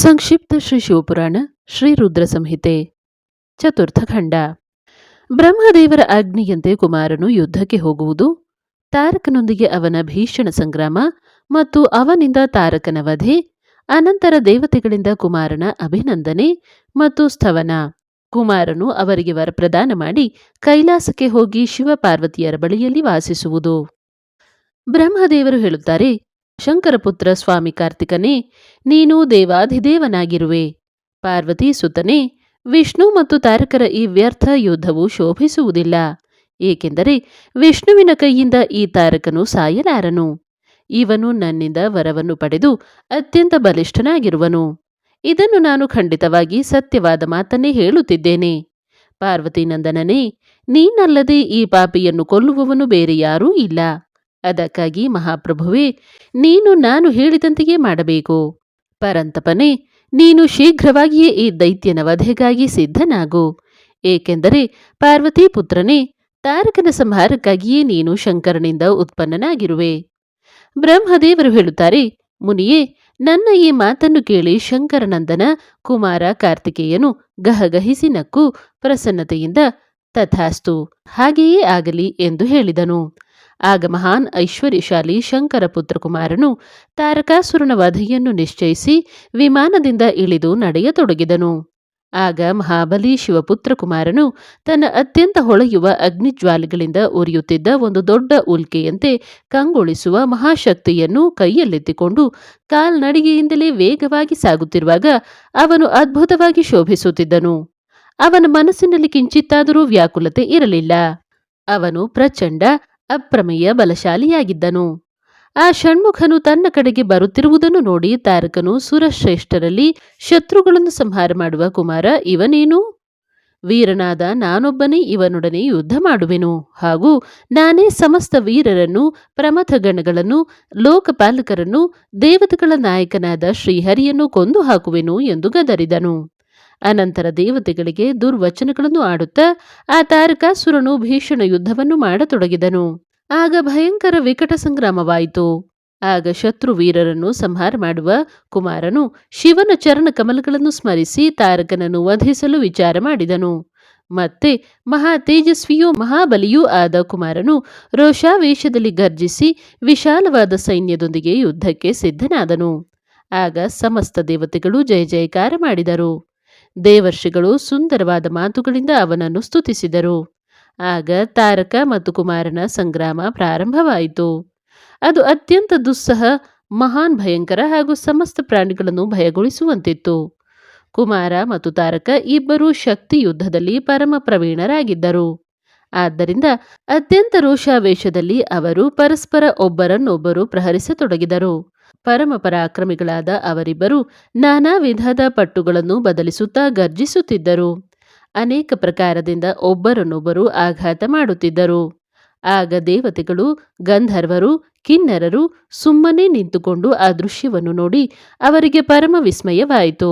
ಸಂಕ್ಷಿಪ್ತ ಶ್ರೀ ಶಿವಪುರಾಣ ಶ್ರೀ ರುದ್ರ ಸಂಹಿತೆ. ಚತುರ್ಥ ಖಂಡ. ಬ್ರಹ್ಮದೇವರ ಆಜ್ಞೆಯಂತೆ ಕುಮಾರನು ಯುದ್ಧಕ್ಕೆ ಹೋಗುವುದು, ತಾರಕನೊಂದಿಗೆ ಅವನ ಭೀಷಣ ಸಂಗ್ರಾಮ ಮತ್ತು ಅವನಿಂದ ತಾರಕನ ವಧೆ, ಅನಂತರ ದೇವತೆಗಳಿಂದ ಕುಮಾರನ ಅಭಿನಂದನೆ ಮತ್ತು ಸ್ಥವನ ಕುಮಾರನು ಅವರಿಗೆ ವರಪ್ರದಾನ ಮಾಡಿ ಕೈಲಾಸಕ್ಕೆ ಹೋಗಿ ಶಿವಪಾರ್ವತಿಯರ ಬಳಿಯಲ್ಲಿ ವಾಸಿಸುವುದು. ಬ್ರಹ್ಮದೇವರು ಹೇಳುತ್ತಾರೆ ಶಂಕರಪುತ್ರ ಸ್ವಾಮಿ ಕಾರ್ತಿಕನೇ, ನೀನು ದೇವಾಧಿದೇವನಾಗಿರುವೆ. ಪಾರ್ವತಿ ಸುತನೇ, ವಿಷ್ಣು ಮತ್ತು ತಾರಕರ ಈ ವ್ಯರ್ಥ ಯುದ್ಧವು ಶೋಭಿಸುವುದಿಲ್ಲ. ಏಕೆಂದರೆ ವಿಷ್ಣುವಿನ ಕೈಯಿಂದ ಈ ತಾರಕನು ಸಾಯಲಾರನು. ಇವನು ನನ್ನಿಂದ ವರವನ್ನು ಪಡೆದು ಅತ್ಯಂತ ಬಲಿಷ್ಠನಾಗಿರುವನು. ಇದನ್ನು ನಾನು ಖಂಡಿತವಾಗಿ ಸತ್ಯವಾದ ಮಾತನ್ನೇ ಹೇಳುತ್ತಿದ್ದೇನೆ. ಪಾರ್ವತಿ ನಂದನನೇ, ನೀನಲ್ಲದೆ ಈ ಪಾಪಿಯನ್ನು ಕೊಲ್ಲುವವನು ಬೇರೆ ಯಾರೂ ಇಲ್ಲ. ಅದಕ್ಕಾಗಿ ಮಹಾಪ್ರಭುವೇ, ನೀನು ನಾನು ಹೇಳಿದಂತೆಯೇ ಮಾಡಬೇಕು. ಪರಂತಪನೇ, ನೀನು ಶೀಘ್ರವಾಗಿಯೇ ಈ ದೈತ್ಯನ ವಧೆಗಾಗಿ ಸಿದ್ಧನಾಗು. ಏಕೆಂದರೆ ಪಾರ್ವತಿ ಪುತ್ರನೇ, ತಾರಕನ ಸಂಹಾರಕ್ಕಾಗಿಯೇ ನೀನು ಶಂಕರನಿಂದ ಉತ್ಪನ್ನನಾಗಿರುವೆ. ಬ್ರಹ್ಮದೇವರು ಹೇಳುತ್ತಾರೆ, ಮುನಿಯೇ, ನನ್ನ ಈ ಮಾತನ್ನು ಕೇಳಿ ಶಂಕರನಂದನ ಕುಮಾರ ಕಾರ್ತಿಕೇಯನು ಗಹಗಹಿಸಿ ನಕ್ಕು ಪ್ರಸನ್ನತೆಯಿಂದ, ತಥಾಸ್ತು, ಹಾಗೆಯೇ ಆಗಲಿ ಎಂದು ಹೇಳಿದನು. ಆಗ ಮಹಾನ್ ಐಶ್ವರ್ಯಶಾಲಿ ಶಂಕರ ಪುತ್ರಕುಮಾರನು ತಾರಕಾಸುರನ ವಧೆಯನ್ನು ನಿಶ್ಚಯಿಸಿ ವಿಮಾನದಿಂದ ಇಳಿದು ನಡೆಯತೊಡಗಿದನು. ಆಗ ಮಹಾಬಲಿ ಶಿವಪುತ್ರಕುಮಾರನು ತನ್ನ ಅತ್ಯಂತ ಹೊಳೆಯುವ ಅಗ್ನಿಜ್ವಾಲೆಗಳಿಂದ ಉರಿಯುತ್ತಿದ್ದ ಒಂದು ದೊಡ್ಡ ಉಲ್ಕೆಯಂತೆ ಕಂಗೊಳಿಸುವ ಮಹಾಶಕ್ತಿಯನ್ನು ಕೈಯಲ್ಲೆತ್ತಿಕೊಂಡು ಕಾಲ್ನಡಿಗೆಯಿಂದಲೇ ವೇಗವಾಗಿ ಸಾಗುತ್ತಿರುವಾಗ ಅವನು ಅದ್ಭುತವಾಗಿ ಶೋಭಿಸುತ್ತಿದ್ದನು. ಅವನ ಮನಸ್ಸಿನಲ್ಲಿ ಕಿಂಚಿತ್ತಾದರೂ ವ್ಯಾಕುಲತೆ ಇರಲಿಲ್ಲ. ಅವನು ಪ್ರಚಂಡ ಅಪ್ರಮೇಯ ಬಲಶಾಲಿಯಾಗಿದ್ದನು. ಆ ಷಣ್ಮುಖನು ತನ್ನ ಕಡೆಗೆ ಬರುತ್ತಿರುವುದನ್ನು ನೋಡಿ ತಾರಕನು ಸುರಶ್ರೇಷ್ಠರಲ್ಲಿ ಶತ್ರುಗಳನ್ನು ಸಂಹಾರ ಮಾಡುವ ಕುಮಾರ ಇವನೇನು? ವೀರನಾದ ನಾನೊಬ್ಬನೇ ಇವನೊಡನೆ ಯುದ್ಧ ಮಾಡುವೆನು. ಹಾಗೂ ನಾನೇ ಸಮಸ್ತ ವೀರರನ್ನು ಪ್ರಮಥ ಗಣಗಳನ್ನು ಲೋಕಪಾಲಕರನ್ನು, ದೇವತೆಗಳ ನಾಯಕನಾದ ಶ್ರೀಹರಿಯನ್ನು ಕೊಂದು ಹಾಕುವೆನು ಎಂದು ಗದರಿದನು. ಅನಂತರ ದೇವತೆಗಳಿಗೆ ದುರ್ವಚನಗಳನ್ನು ಆಡುತ್ತಾ ಆ ತಾರಕಾಸುರನು ಭೀಷಣ ಯುದ್ಧವನ್ನು ಮಾಡತೊಡಗಿದನು. ಆಗ ಭಯಂಕರ ವಿಕಟ ಸಂಗ್ರಾಮವಾಯಿತು. ಆಗ ಶತ್ರು ವೀರರನ್ನು ಸಂಹಾರ ಮಾಡುವ ಕುಮಾರನು ಶಿವನ ಚರಣ ಕಮಲಗಳನ್ನು ಸ್ಮರಿಸಿ ತಾರಕನನ್ನು ವಧಿಸಲು ವಿಚಾರ ಮಾಡಿದನು. ಮತ್ತೆ ಮಹಾ ತೇಜಸ್ವಿಯೂ ಮಹಾಬಲಿಯೂ ಆದ ಕುಮಾರನು ರೋಷಾವೇಶದಲ್ಲಿ ಗರ್ಜಿಸಿ ವಿಶಾಲವಾದ ಸೈನ್ಯದೊಂದಿಗೆ ಯುದ್ಧಕ್ಕೆ ಸಿದ್ಧನಾದನು. ಆಗ ಸಮಸ್ತ ದೇವತೆಗಳು ಜಯ ಜಯಕಾರ ಮಾಡಿದರು. ದೇವರ್ಷಿಗಳು ಸುಂದರವಾದ ಮಾತುಗಳಿಂದ ಅವನನ್ನು ಸ್ತುತಿಸಿದರು. ಆಗ ತಾರಕ ಮತ್ತು ಕುಮಾರನ ಸಂಗ್ರಾಮ ಪ್ರಾರಂಭವಾಯಿತು. ಅದು ಅತ್ಯಂತ ದುಸ್ಸಹ, ಮಹಾನ್, ಭಯಂಕರ ಹಾಗೂ ಸಮಸ್ತ ಪ್ರಾಣಿಗಳನ್ನು ಭಯಗೊಳಿಸುವಂತಿತ್ತು. ಕುಮಾರ ಮತ್ತು ತಾರಕ ಇಬ್ಬರೂ ಶಕ್ತಿ ಯುದ್ಧದಲ್ಲಿ ಪರಮ ಪ್ರವೀಣರಾಗಿದ್ದರು. ಆದ್ದರಿಂದ ಅತ್ಯಂತ ರೋಷಾವೇಶದಲ್ಲಿ ಅವರು ಪರಸ್ಪರ ಒಬ್ಬರನ್ನೊಬ್ಬರು ಪ್ರಹರಿಸತೊಡಗಿದರು. ಪರಮ ಪರಾಕ್ರಮಿಗಳಾದ ಅವರಿಬ್ಬರು ನಾನಾ ವಿಧದ ಪಟ್ಟುಗಳನ್ನು ಬದಲಿಸುತ್ತಾ ಗರ್ಜಿಸುತ್ತಿದ್ದರು. ಅನೇಕ ಪ್ರಕಾರದಿಂದ ಒಬ್ಬರನ್ನೊಬ್ಬರು ಆಘಾತ ಮಾಡುತ್ತಿದ್ದರು. ಆಗ ದೇವತೆಗಳು, ಗಂಧರ್ವರು, ಕಿನ್ನರರು ಸುಮ್ಮನೆ ನಿಂತುಕೊಂಡು ಆ ದೃಶ್ಯವನ್ನು ನೋಡಿ ಅವರಿಗೆ ಪರಮ ವಿಸ್ಮಯವಾಯಿತು.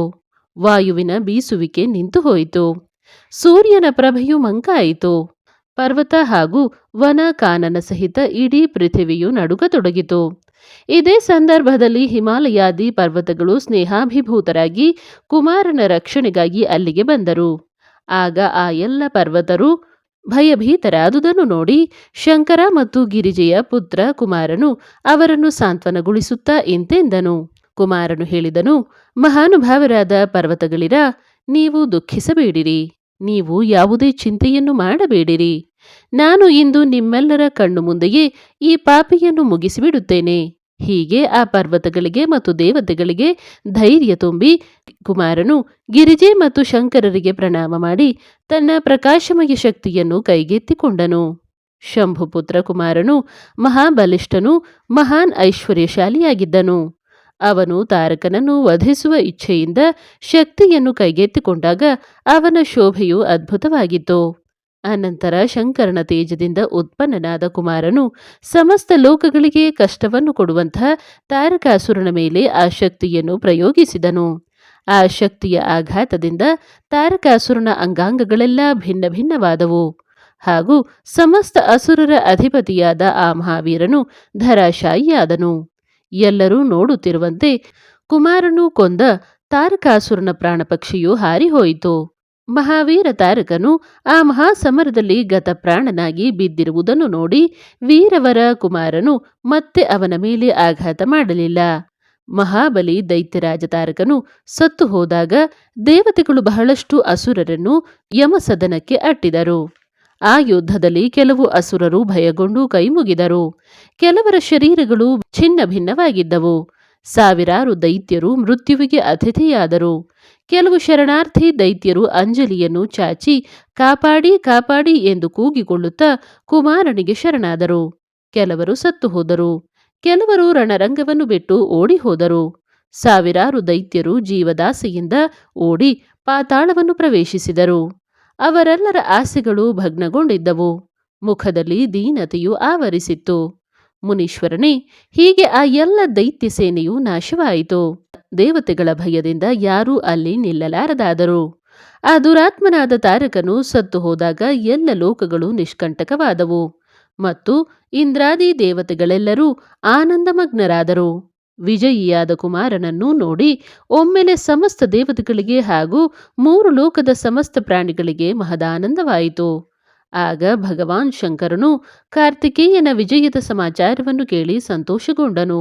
ವಾಯುವಿನ ಬೀಸುವಿಕೆ ನಿಂತು ಹೋಯಿತು ಸೂರ್ಯನ ಪ್ರಭೆಯು ಮಂಕಾಯಿತು. ಪರ್ವತ ಹಾಗೂ ವನ ಕಾನನ ಸಹಿತ ಇಡೀ ಪೃಥಿವಿಯು ನಡುಗತೊಡಗಿತು. ಇದೇ ಸಂದರ್ಭದಲ್ಲಿ ಹಿಮಾಲಯಾದಿ ಪರ್ವತಗಳು ಸ್ನೇಹಾಭಿಭೂತರಾಗಿ ಕುಮಾರನ ರಕ್ಷಣೆಗಾಗಿ ಅಲ್ಲಿಗೆ ಬಂದರು. ಆಗ ಆ ಎಲ್ಲ ಪರ್ವತರು ಭಯಭೀತರಾದುದನ್ನು ನೋಡಿ ಶಂಕರ ಮತ್ತು ಗಿರಿಜೆಯ ಪುತ್ರ ಕುಮಾರನು ಅವರನ್ನು ಸಾಂತ್ವನಗೊಳಿಸುತ್ತಾ ಎಂತೆಂದನು ಕುಮಾರನು ಹೇಳಿದನು, ಮಹಾನುಭಾವರಾದ ಪರ್ವತಗಳಿರ, ನೀವು ದುಃಖಿಸಬೇಡಿರಿ. ನೀವು ಯಾವುದೇ ಚಿಂತೆಯನ್ನು ಮಾಡಬೇಡಿರಿ. ನಾನು ಇಂದು ನಿಮ್ಮೆಲ್ಲರ ಕಣ್ಣು ಮುಂದೆಯೇ ಈ ಪಾಪಿಯನ್ನು ಮುಗಿಸಿಬಿಡುತ್ತೇನೆ. ಹೀಗೆ ಆ ಪರ್ವತಗಳಿಗೆ ಮತ್ತು ದೇವತೆಗಳಿಗೆ ಧೈರ್ಯ ತುಂಬಿ ಕುಮಾರನು ಗಿರಿಜೆ ಮತ್ತು ಶಂಕರರಿಗೆ ಪ್ರಣಾಮ ಮಾಡಿ ತನ್ನ ಪ್ರಕಾಶಮಯ ಶಕ್ತಿಯನ್ನು ಕೈಗೆತ್ತಿಕೊಂಡನು. ಶಂಭುಪುತ್ರ ಕುಮಾರನು ಮಹಾಬಲಿಷ್ಠನು, ಮಹಾನ್ ಐಶ್ವರ್ಯಶಾಲಿಯಾಗಿದ್ದನು. ಅವನು ತಾರಕನನ್ನು ವಧಿಸುವ ಇಚ್ಛೆಯಿಂದ ಶಕ್ತಿಯನ್ನು ಕೈಗೆತ್ತಿಕೊಂಡಾಗ ಅವನ ಶೋಭೆಯು ಅದ್ಭುತವಾಗಿತ್ತು. ಅನಂತರ ಶಂಕರನ ತೇಜದಿಂದ ಉತ್ಪನ್ನನಾದ ಕುಮಾರನು ಸಮಸ್ತ ಲೋಕಗಳಿಗೆ ಕಷ್ಟವನ್ನು ಕೊಡುವಂತಹ ತಾರಕಾಸುರನ ಮೇಲೆ ಆ ಶಕ್ತಿಯನ್ನು ಪ್ರಯೋಗಿಸಿದನು. ಆ ಶಕ್ತಿಯ ಆಘಾತದಿಂದ ತಾರಕಾಸುರನ ಅಂಗಾಂಗಗಳೆಲ್ಲ ಭಿನ್ನ ಭಿನ್ನವಾದವು. ಹಾಗೂ ಸಮಸ್ತ ಅಸುರರ ಅಧಿಪತಿಯಾದ ಆ ಮಹಾವೀರನು ಧರಾಶಾಯಿಯಾದನು. ಎಲ್ಲರೂ ನೋಡುತ್ತಿರುವಂತೆ ಕುಮಾರನು ಕೊಂದ ತಾರಕಾಸುರನ ಪ್ರಾಣಪಕ್ಷಿಯು ಹಾರಿಹೋಯಿತು. ಮಹಾವೀರ ತಾರಕನು ಆ ಮಹಾಸಮರದಲ್ಲಿ ಗತಪ್ರಾಣನಾಗಿ ಬಿದ್ದಿರುವುದನ್ನು ನೋಡಿ ವೀರವರ ಕುಮಾರನು ಮತ್ತೆ ಅವನ ಮೇಲೆ ಆಘಾತ ಮಾಡಲಿಲ್ಲ. ಮಹಾಬಲಿ ದೈತ್ಯರಾಜ ತಾರಕನು ಸತ್ತು ಹೋದಾಗ ದೇವತೆಗಳು ಬಹಳಷ್ಟು ಅಸುರರನ್ನು ಯಮಸದನಕ್ಕೆ ಅಟ್ಟಿದರು. ಆ ಯುದ್ಧದಲ್ಲಿ ಕೆಲವು ಅಸುರರು ಭಯಗೊಂಡು ಕೈಮುಗಿದರು. ಕೆಲವರ ಶರೀರಗಳು ಛಿನ್ನ ಭಿನ್ನವಾಗಿದ್ದವು. ಸಾವಿರಾರು ದೈತ್ಯರು ಮೃತ್ಯುವಿಗೆ ಅತಿಥಿಯಾದರು. ಕೆಲವು ಶರಣಾರ್ಥಿ ದೈತ್ಯರು ಅಂಜಲಿಯನ್ನು ಚಾಚಿ, ಕಾಪಾಡಿ ಕಾಪಾಡಿ ಎಂದು ಕೂಗಿಕೊಳ್ಳುತ್ತಾ ಕುಮಾರನಿಗೆ ಶರಣಾದರು. ಕೆಲವರು ಸತ್ತು ಹೋದರು. ಕೆಲವರು ರಣರಂಗವನ್ನು ಬಿಟ್ಟು ಓಡಿ ಹೋದರು. ಸಾವಿರಾರು ದೈತ್ಯರು ಜೀವದಾಸೆಯಿಂದ ಓಡಿ ಪಾತಾಳವನ್ನು ಪ್ರವೇಶಿಸಿದರು. ಅವರೆಲ್ಲರ ಆಸೆಗಳು ಭಗ್ನಗೊಂಡಿದ್ದವು. ಮುಖದಲ್ಲಿ ದೀನತೆಯು ಆವರಿಸಿತ್ತು. ಮುನೀಶ್ವರನೇ, ಹೀಗೆ ಆ ಎಲ್ಲ ದೈತ್ಯ ಸೇನೆಯು ನಾಶವಾಯಿತು. ದೇವತೆಗಳ ಭಯದಿಂದ ಯಾರೂ ಅಲ್ಲಿ ನಿಲ್ಲಲಾರದಾದರು. ಆ ದುರಾತ್ಮನಾದ ತಾರಕನು ಸತ್ತು ಹೋದಾಗ ಎಲ್ಲ ಲೋಕಗಳು ನಿಷ್ಕಂಟಕವಾದವು ಮತ್ತು ಇಂದ್ರಾದಿ ದೇವತೆಗಳೆಲ್ಲರೂ ಆನಂದಮಗ್ನರಾದರು. ವಿಜಯಿಯಾದ ಕುಮಾರನನ್ನು ನೋಡಿ ಒಮ್ಮೆಲೆ ಸಮಸ್ತ ದೇವತೆಗಳಿಗೆ ಹಾಗೂ ಮೂರು ಲೋಕದ ಸಮಸ್ತ ಪ್ರಾಣಿಗಳಿಗೆ ಮಹದಾನಂದವಾಯಿತು. ಆಗ ಭಗವಾನ್ ಶಂಕರನು ಕಾರ್ತಿಕೇಯನ ವಿಜಯದ ಸಮಾಚಾರವನ್ನು ಕೇಳಿ ಸಂತೋಷಗೊಂಡನು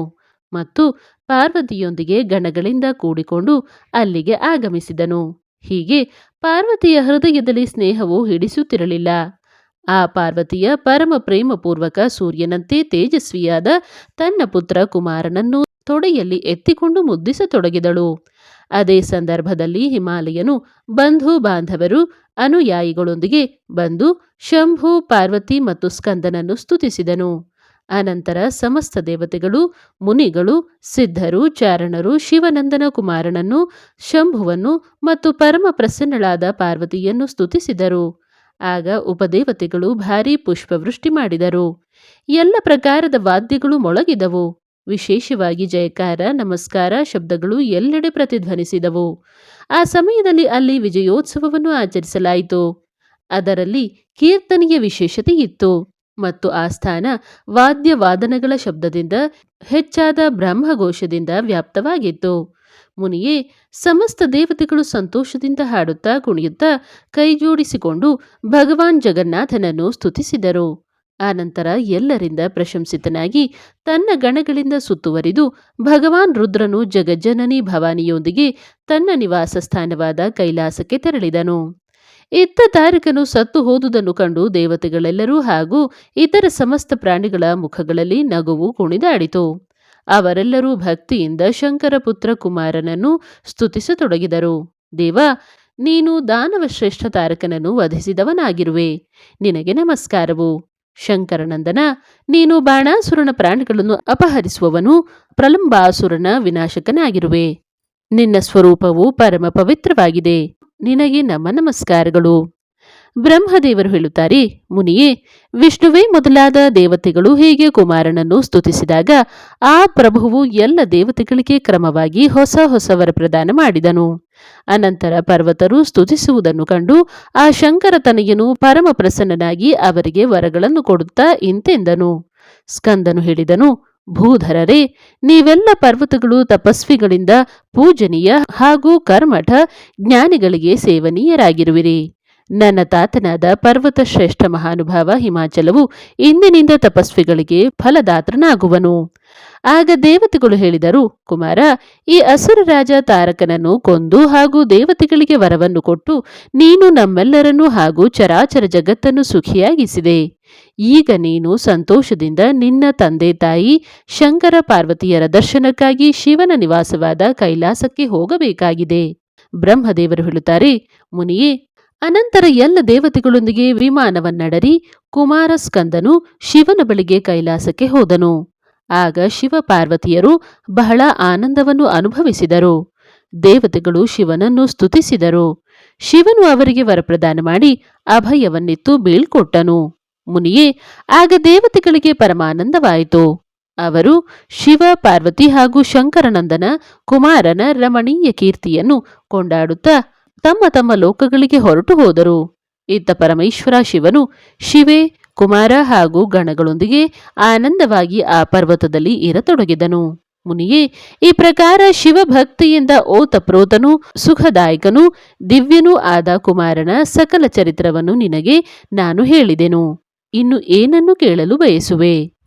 ಮತ್ತು ಪಾರ್ವತಿಯೊಂದಿಗೆ ಗಣಗಳಿಂದ ಕೂಡಿಕೊಂಡು ಅಲ್ಲಿಗೆ ಆಗಮಿಸಿದನು. ಹೀಗೆ ಪಾರ್ವತಿಯ ಹೃದಯದಲ್ಲಿ ಸ್ನೇಹವು ಹಿಡಿಸುತ್ತಿರಲಿಲ್ಲ. ಆ ಪಾರ್ವತಿಯ ಪರಮ ಪ್ರೇಮಪೂರ್ವಕ ಸೂರ್ಯನಂತೆ ತೇಜಸ್ವಿಯಾದ ತನ್ನ ಪುತ್ರ ಕುಮಾರನನ್ನು ತೊಡೆಯಲ್ಲಿ ಎತ್ತಿಕೊಂಡು ಮುದ್ದಿಸತೊಡಗಿದಳು. ಅದೇ ಸಂದರ್ಭದಲ್ಲಿ ಹಿಮಾಲಯನು ಬಂಧು ಬಾಂಧವರು, ಅನುಯಾಯಿಗಳೊಂದಿಗೆ ಬಂದು ಶಂಭು, ಪಾರ್ವತಿ ಮತ್ತು ಸ್ಕಂದನನ್ನು ಸ್ತುತಿಸಿದನು. ಅನಂತರ ಸಮಸ್ತ ದೇವತೆಗಳು, ಮುನಿಗಳು, ಸಿದ್ಧರು, ಚಾರಣರು, ಶಿವನಂದನ ಕುಮಾರನನ್ನು, ಶಂಭುವನ್ನು ಮತ್ತು ಪರಮ ಪ್ರಸನ್ನಳಾದ ಪಾರ್ವತಿಯನ್ನು ಸ್ತುತಿಸಿದರು. ಆಗ ಉಪದೇವತೆಗಳು ಭಾರೀ ಪುಷ್ಪವೃಷ್ಟಿ ಮಾಡಿದರು. ಎಲ್ಲ ಪ್ರಕಾರದ ವಾದ್ಯಗಳು ಮೊಳಗಿದವು. ವಿಶೇಷವಾಗಿ ಜಯಕಾರ, ನಮಸ್ಕಾರ ಶಬ್ದಗಳು ಎಲ್ಲೆಡೆ ಪ್ರತಿಧ್ವನಿಸಿದವು. ಆ ಸಮಯದಲ್ಲಿ ಅಲ್ಲಿ ವಿಜಯೋತ್ಸವವನ್ನು ಆಚರಿಸಲಾಯಿತು. ಅದರಲ್ಲಿ ಕೀರ್ತನೆಯ ವಿಶೇಷತೆ ಇತ್ತು ಮತ್ತು ಆ ಸ್ಥಾನ ವಾದ್ಯವಾದನಗಳ ಶಬ್ದದಿಂದ ಹೆಚ್ಚಾದ ಬ್ರಹ್ಮಘೋಷದಿಂದ ವ್ಯಾಪ್ತವಾಗಿತ್ತು. ಮುನಿಯೇ, ಸಮಸ್ತ ದೇವತೆಗಳು ಸಂತೋಷದಿಂದ ಹಾಡುತ್ತಾ ಕುಣಿಯುತ್ತಾ ಕೈಜೋಡಿಸಿಕೊಂಡು ಭಗವಾನ್ ಜಗನ್ನಾಥನನ್ನು ಸ್ತುತಿಸಿದರು. ಆನಂತರ ಎಲ್ಲರಿಂದ ಪ್ರಶಂಸಿತನಾಗಿ ತನ್ನ ಗಣಗಳಿಂದ ಸುತ್ತುವರಿದು ಭಗವಾನ್ ರುದ್ರನು ಜಗಜ್ಜನನಿ ಭವಾನಿಯೊಂದಿಗೆ ತನ್ನ ನಿವಾಸ ಸ್ಥಾನವಾದ ಕೈಲಾಸಕ್ಕೆ ತೆರಳಿದನು. ಇತ್ತ ತಾರಕನು ಸತ್ತು ಹೋದುದನ್ನು ಕಂಡು ದೇವತೆಗಳೆಲ್ಲರೂ ಹಾಗೂ ಇತರ ಸಮಸ್ತ ಪ್ರಾಣಿಗಳ ಮುಖಗಳಲ್ಲಿ ನಗುವು ಕುಣಿದಾಡಿತು. ಅವರೆಲ್ಲರೂ ಭಕ್ತಿಯಿಂದ ಶಂಕರ ಪುತ್ರ ಕುಮಾರನನ್ನು ಸ್ತುತಿಸತೊಡಗಿದರು. ದೇವ, ನೀನು ದಾನವ ಶ್ರೇಷ್ಠ ತಾರಕನನ್ನು ವಧಿಸಿದವನಾಗಿರುವೆ. ನಿನಗೆ ನಮಸ್ಕಾರವು. ಶಂಕರನಂದನ ನೀನು ಬಾಣಾಸುರನ ಪ್ರಾಣಿಗಳನ್ನು ಅಪಹರಿಸುವವನು ಪ್ರಲಂಬಾಸುರನ ವಿನಾಶಕನಾಗಿರುವೆ. ನಿನ್ನ ಸ್ವರೂಪವು ಪರಮ ಪವಿತ್ರವಾಗಿದೆ. ನಿನಗೆ ನಮ್ಮ ನಮಸ್ಕಾರಗಳು. ಬ್ರಹ್ಮದೇವರು ಹೇಳುತ್ತಾರೆ, ಮುನಿಯೇ, ವಿಷ್ಣುವೇ ಮೊದಲಾದ ದೇವತೆಗಳು ಹೇಗೆ ಕುಮಾರನನ್ನು ಸ್ತುತಿಸಿದಾಗ ಆ ಪ್ರಭುವು ಎಲ್ಲ ದೇವತೆಗಳಿಗೆ ಕ್ರಮವಾಗಿ ಹೊಸ ಹೊಸ ವರ ಪ್ರದಾನ ಮಾಡಿದನು. ಅನಂತರ ಪರ್ವತರು ಸ್ತುತಿಸುವುದನ್ನು ಕಂಡು ಆ ಶಂಕರ ತನೆಯನು ಪರಮ ಪ್ರಸನ್ನನಾಗಿ ಅವರಿಗೆ ವರಗಳನ್ನು ಕೊಡುತ್ತಾ ಇಂತೆಂದನು. ಸ್ಕಂದನು ಹೇಳಿದನು, ಭೂಧರರೇ, ನೀವೆಲ್ಲ ಪರ್ವತಗಳು ತಪಸ್ವಿಗಳಿಂದ ಪೂಜನೀಯ ಹಾಗೂ ಕರ್ಮಠ ಜ್ಞಾನಿಗಳಿಗೆ ಸೇವನೀಯರಾಗಿರುವಿರಿ. ನನ್ನ ತಾತನಾದ ಪರ್ವತ ಶ್ರೇಷ್ಠ ಮಹಾನುಭಾವ ಹಿಮಾಚಲವು ಇಂದಿನಿಂದ ತಪಸ್ವಿಗಳಿಗೆ ಫಲದಾತ್ರನಾಗುವನು ಆಗ ದೇವತೆಗಳು ಹೇಳಿದರು, ಕುಮಾರ, ಈ ಅಸುರ ರಾಜ ತಾರಕನನ್ನು ಕೊಂದು ಹಾಗೂ ದೇವತೆಗಳಿಗೆ ವರವನ್ನು ಕೊಟ್ಟು ನೀನು ನಮ್ಮೆಲ್ಲರನ್ನೂ ಹಾಗೂ ಚರಾಚರ ಜಗತ್ತನ್ನು ಸುಖಿಯಾಗಿಸಿದೆ. ಈಗ ನೀನು ಸಂತೋಷದಿಂದ ನಿನ್ನ ತಂದೆ ತಾಯಿ ಶಂಕರ ಪಾರ್ವತಿಯರ ದರ್ಶನಕ್ಕಾಗಿ ಶಿವನ ನಿವಾಸವಾದ ಕೈಲಾಸಕ್ಕೆ ಹೋಗಬೇಕಾಗಿದೆ. ಬ್ರಹ್ಮದೇವರು ಹೇಳುತ್ತಾರೆ, ಮುನಿಯೇ ಅನಂತರ ಎಲ್ಲ ದೇವತೆಗಳೊಂದಿಗೆ ವಿಮಾನವನ್ನಡರಿ ಕುಮಾರ ಸ್ಕಂದನು ಶಿವನ ಬಳಿಗೆ ಕೈಲಾಸಕ್ಕೆ ಹೋದನು. ಆಗ ಶಿವ ಪಾರ್ವತಿಯರು ಬಹಳ ಆನಂದವನ್ನು ಅನುಭವಿಸಿದರು. ದೇವತೆಗಳು ಶಿವನನ್ನು ಸ್ತುತಿಸಿದರು. ಶಿವನು ಅವರಿಗೆ ವರಪ್ರದಾನ ಮಾಡಿ ಅಭಯವನ್ನಿತ್ತು ಬೀಳ್ಕೊಟ್ಟನು. ಮುನಿಯೇ, ಆಗ ದೇವತೆಗಳಿಗೆ ಪರಮಾನಂದವಾಯಿತು. ಅವರು ಶಿವ, ಪಾರ್ವತಿ ಹಾಗೂ ಶಂಕರನಂದನ ಕುಮಾರನ ರಮಣೀಯ ಕೀರ್ತಿಯನ್ನು ಕೊಂಡಾಡುತ್ತಾ ತಮ್ಮ ತಮ್ಮ ಲೋಕಗಳಿಗೆ ಹೊರಟು ಹೋದರು. ಇತ್ತ ಪರಮೇಶ್ವರ ಶಿವನು ಶಿವೆ, ಕುಮಾರ ಹಾಗೂ ಗಣಗಳೊಂದಿಗೆ ಆನಂದವಾಗಿ ಆ ಪರ್ವತದಲ್ಲಿ ಇರತೊಡಗಿದನು. ಮುನಿಯೇ, ಈ ಪ್ರಕಾರ ಶಿವಭಕ್ತಿಯಿಂದ ಓತಪ್ರೋತನೂ ಸುಖದಾಯಕನೂ ದಿವ್ಯನೂ ಆದ ಕುಮಾರನ ಸಕಲ ಚರಿತ್ರವನ್ನು ನಿನಗೆ ನಾನು ಹೇಳಿದೆನು. ಇನ್ನು ಏನನ್ನು ಕೇಳಲು ಬಯಸುವೆ?